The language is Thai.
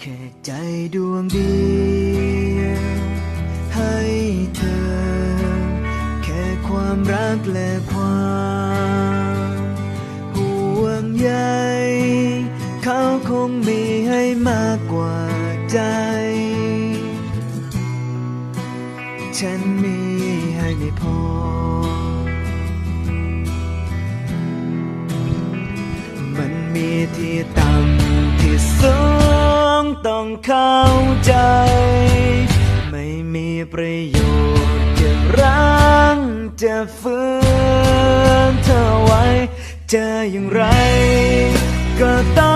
แค่ใจดวงเดียวให้เธอ แค่ความรักและความห่วงใยเขาคงมีให้มากกว่าใจ ฉันมีให้ไม่พอ มันมีที่ต่ำ เข้าใจ ไม่มีประโยชน์จะรั้งจะฝืนเธอไว้จะอย่างไร ก็ต้อง